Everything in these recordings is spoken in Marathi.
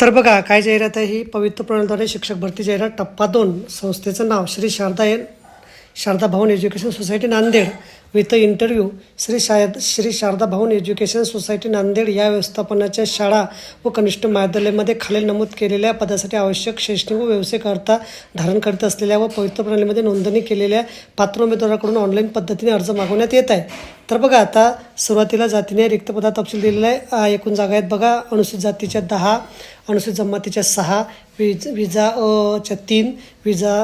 तर बघा काय जाहिरात आहे ही? पवित्र प्रणालीद्वारे शिक्षक भरती जाहिरात टप्पा दोन संस्थेचं नाव Shri Sharada N Sharada Bhavan education society Nanded. With interview Shri शायद श्री शारदा भवन एज्युकेशन सोसायटी नांदेड या व्यवस्थापनाच्या शाळा व कनिष्ठ महाविद्यालयामध्ये खालील नमूद केलेल्या पदासाठी आवश्यक शैक्षणिक व व्यावसायिकर्ता धारण करीत असलेल्या व पवित्र प्रणालीमध्ये नोंदणी केलेल्या पात्र उमेदवाराकडून ऑनलाईन पद्धतीने अर्ज मागवण्यात येत आहे. तर बघा आता सुरुवातीला जातीने रिक्त पदा तपशील दिलेला आहे. एकूण जागा आहेत बघा अनुसूचित जातीच्या दहा अनुसूचित जमातीच्या सहा विज विजा अच्या तीन विजा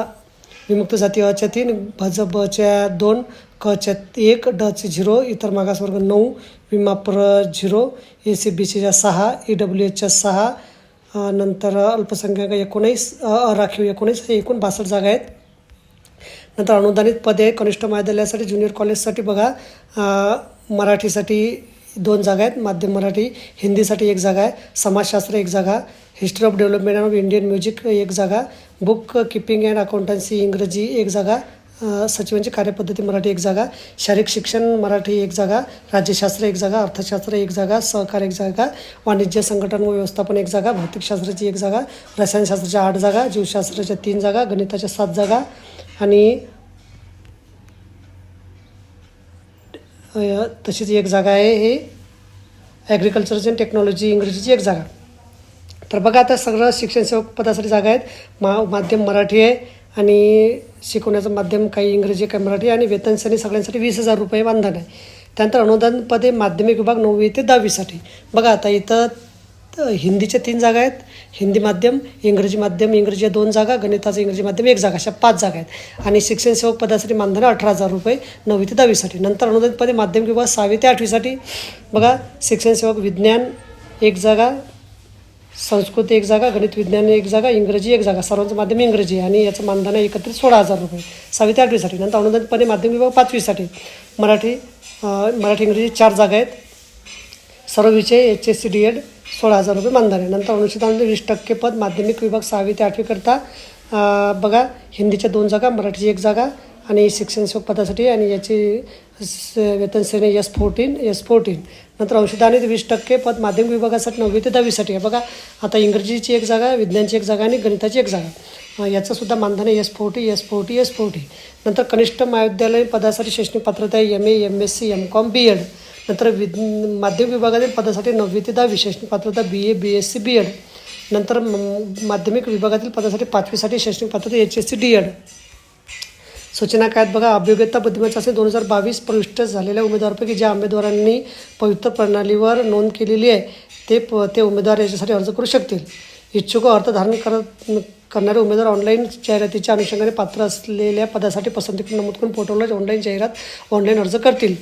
विमुक्त जाती अच्या तीन भजबच्या दोन क कच्या एक डचे झिरो इतर मागासवर्ग नऊ विमा प्र झिरो ए सी बी सीच्या सहा ई डब्ल्यू एचच्या सहा नंतर अल्पसंख्याक एकोणीस राखीव एकोणीस हे एकूण बासष्ट जागा आहेत. नंतर अनुदानित पदे कनिष्ठ महाविद्यालयासाठी ज्युनियर कॉलेजसाठी बघा मराठीसाठी दोन जागा आहेत माध्यम मराठी हिंदीसाठी एक जागा आहे समाजशास्त्र एक जागा history of development of Indian music एक जागा बुक किपिंग अँड अकाउंटन्सी इंग्रजी एक जागा सचिवांची कार्यपद्धती मराठी एक जागा शारीरिक शिक्षण मराठी एक जागा राज्यशास्त्र एक जागा अर्थशास्त्र एक जागा सहकार एक जागा वाणिज्य संघटन व व्यवस्थापन एक जागा भौतिकशास्त्राची एक जागा रसायनशास्त्राच्या आठ जागा जीवशास्त्राच्या तीन जागा गणिताच्या सात जागा आणि तशीच एक जागा आहे हे ॲग्रिकल्चरची आणि टेक्नॉलॉजी इंग्रजीची एक जागा. तर बघा आता सगळं शिक्षण सेवक पदासाठी जागा आहेत. मा माध्यम मराठी आहे आणि शिकवण्याचं माध्यम काही इंग्रजी काही मराठी आणि वेतन सगळ्यांसाठी वीस हजार रुपये मानधन आहे. त्यानंतर अनुदान पदे माध्यमिक विभाग नववी ते दहावीसाठी. बघा आता इथं हिंदीच्या तीन जागा आहेत. हिंदी माध्यम इंग्रजी माध्यम इंग्रजी दोन जागा गणिताचं इंग्रजी माध्यम एक जागा अशा पाच जागा आहेत. आणि शिक्षण सेवक पदासाठी मानधन अठरा हजार रुपये नववी ते दहावीसाठी. नंतर अनुदानपदे माध्यमिक विभाग सहावी ते आठवीसाठी. बघा शिक्षण सेवक विज्ञान एक जागा संस्कृत एक जागा गणित विज्ञान एक जागा इंग्रजी एक जागा. सर्वांचं माध्यम इंग्रजी आणि याचं मानधन आहे एकत्रित सोळा हजार रुपये. सहावी ते आठवीसाठी नंतर अनुदानपणे माध्यम विभाग पाचवीसाठी मराठी मराठी इंग्रजी चार जागा आहेत. सर्व विषय H S C D Ed सोळा हजार रुपये मानधन आहे. नंतर अनुसूचित वीस टक्के पद माध्यमिक विभाग सहावी ते आठवीकरता बघा हिंदीच्या दोन जागा मराठीची एक जागा आणि शिक्षण सेवक पदासाठी आणि याची वेतन श्रेणी एस फोर्टीन एस फोर्टीन नंतर औषधाने वीस टक्के पद माध्यमिक विभागासाठी नववी ते दहावीसाठी. आहे बघा आता इंग्रजीची एक जागा विज्ञानची एक जागा आणि गणिताची एक जागा. याचंसुद्धा मानधन आहे S forty S forty S forty नंतर कनिष्ठ महाविद्यालय पदासाठी शैक्षणिक पात्रता आहे M A M S C M Com B Ed नंतर विद माध्यमिक विभागातील पदासाठी नववी ते दहावी शैक्षणिक पात्रता B A B S C B Ed नंतर म- माध्यमिक विभागातील पदासाठी पाचवीसाठी शैक्षणिक पात्रता H S C D Ed सूचना काय आहेत बघा अभियोग्यता बुद्धिमत्ता चाचणी दोन हजार बावीस प्रविष्ट झालेल्या उमेदवारापैकी ज्या उमेदवारांनी पवित्र प्रणालीवर नोंद केलेली आहे ते प ते उमेदवार याच्यासाठी अर्ज करू शकतील. इच्छुक अर्थ धारण करत करणारे उमेदवार ऑनलाईन जाहिरातीच्या अनुषंगाने पात्र असलेल्या पदासाठी पसंती नमूद करून पोर्टलवर ऑनलाईन जाहिरात ऑनलाईन अर्ज करतील.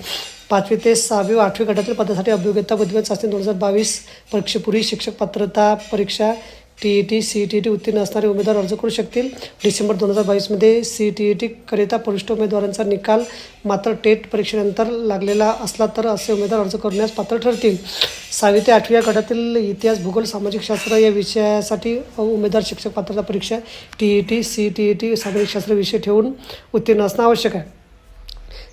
पाचवी ते सहावी व आठवी गटातील पदासाठी अभियोग्यता बुद्धिमत्ता चाचणी दोन हजार बावीस परीक्षेपूर्वी शिक्षक पात्रता परीक्षा T E T C E T T उत्तीर्ण असणारे उमेदवार अर्ज करू शकतील. डिसेंबर दोन हजार बावीसमध्ये सी टी ई टीकरिता वरिष्ठ उमेदवारांचा निकाल मात्र टेट परीक्षेनंतर लागलेला असला तर असे उमेदवार अर्ज करण्यास पात्र ठरतील. सहावी ते आठव्या गटातील इतिहास भूगोल सामाजिक शास्त्र या विषयासाठी उमेदवार शिक्षक पात्रता परीक्षा T E T C T E T सामाजिक शास्त्र विषय ठेवून उत्तीर्ण असणं आवश्यक आहे.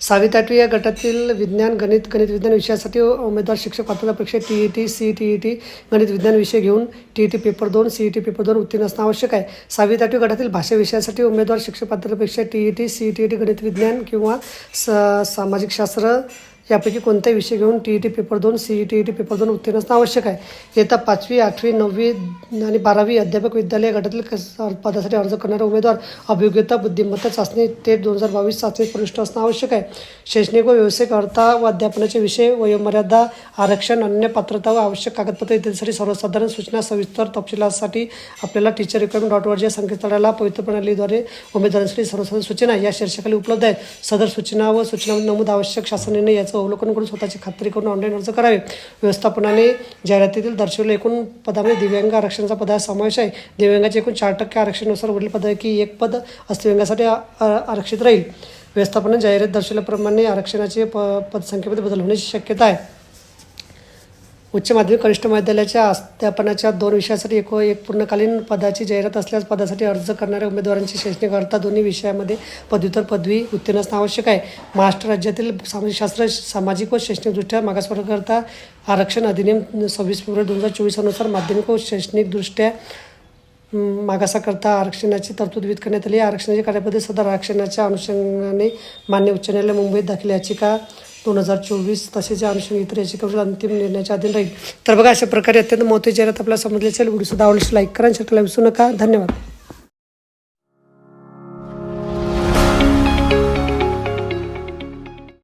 सहावी आठवी या गटातील विज्ञान गणित गणित विज्ञान विषयासाठी उमेदवार शिक्षक पात्रता परीक्षा T E T C T E T गणित विज्ञान विषय घेऊन टी ई टी पेपर दोन सी ई टी पेपर दोन उत्तीर्ण असणं आवश्यक आहे. सहावी आठवी गटातील भाषा विषयासाठी उमेदवार शिक्षक पात्रता परीक्षा T E T C T E T गणित विज्ञान किंवा स सामाजिक शास्त्र यापैकी कोणत्याही विषय घेऊन टी ई टी पेपर दोन C E T E T paper दोन उत्तीर्ण असणं आवश्यक आहे. येत्या पाचवी आठवी नववी आणि बारावी अध्यापक विद्यालय गटातील पदासाठी अर्ज करणारे उमेदवार अभियोग्यता बुद्धिमत्ता चाचणी ते दोन हजार बावीस चाचणी प्रविष्ट असणं आवश्यक आहे. शैक्षणिक व व्यावसायिक अर्था व अध्यापनाचे विषय वयोमर्यादा आरक्षण अन्य पात्रता व आवश्यक कागदपत्रे इत्यादीसाठी सर्वसाधारण सूचना सविस्तर तपशिलासाठी आपल्याला टीचर रिक्वायरमेंट डॉट वरच्या संकेतस्थळाला पवित्र प्रणालीद्वारे उमेदवारांसाठी सर्वसाधारण सूचना या शीर्षकाली उपलब्ध आहेत. सदर सूचना व सूचनामध्ये नमूद आवश्यक शासन निर्णय अवलोकन करून स्वतःची खात्री करून ऑनलाईन अर्ज करावे. व्यवस्थापनाने जाहिरातीतील दर्शवलेल्या एकूण पदामध्ये दिव्यांग आरक्षणाचा पदा समावेश आहे. दिव्यांगाचे एकूण चार टक्के आरक्षणानुसार वरील पदापैकी एक पद अस्थिव्यांगासाठी आरक्षित राहील. व्यवस्थापनाने जाहिरात दर्शवल्याप्रमाणे आरक्षणाचे प पदसंख्येमध्ये बदल होण्याची शक्यता आहे. उच्च माध्यमिक कनिष्ठ महाविद्यालयाच्या अध्यापनाच्या दोन विषयासाठी एक एक पूर्णकालीन पदाची जाहिरात असल्यास पदासाठी अर्ज करणाऱ्या उमेदवारांची शैक्षणिक अर्हता दोन्ही विषयामध्ये पदव्युत्तर पदवी उत्तीर्ण असणं आवश्यक आहे. महाराष्ट्र राज्यातील सामाजिकशास्त्र सामाजिक व शैक्षणिकदृष्ट्या मागासवर्गकरता आरक्षण अधिनियम सव्वीस फेब्रुवारी दोन हजार चोवीसनुसार माध्यमिक व शैक्षणिकदृष्ट्या मागासाकरता आरक्षणाची तरतूद विहित करण्यात आली. आरक्षणाची कार्यपद्धती सदर आरक्षणाच्या अनुषंगाने मान्य उच्च न्यायालय मुंबईत दाखल याचिका दोन हजार चोवीस तसेच या अनुषंगाने इतर अंतिम निर्णयाच्या अधीन राहील. तर बघा अशा प्रकारे अत्यंत महत्त्वाची जाहिरात आपल्याला समजली असेल व्हिडिओ सुद्धा आवडल्यास लाईक करा शेअर विसरू नका. धन्यवाद.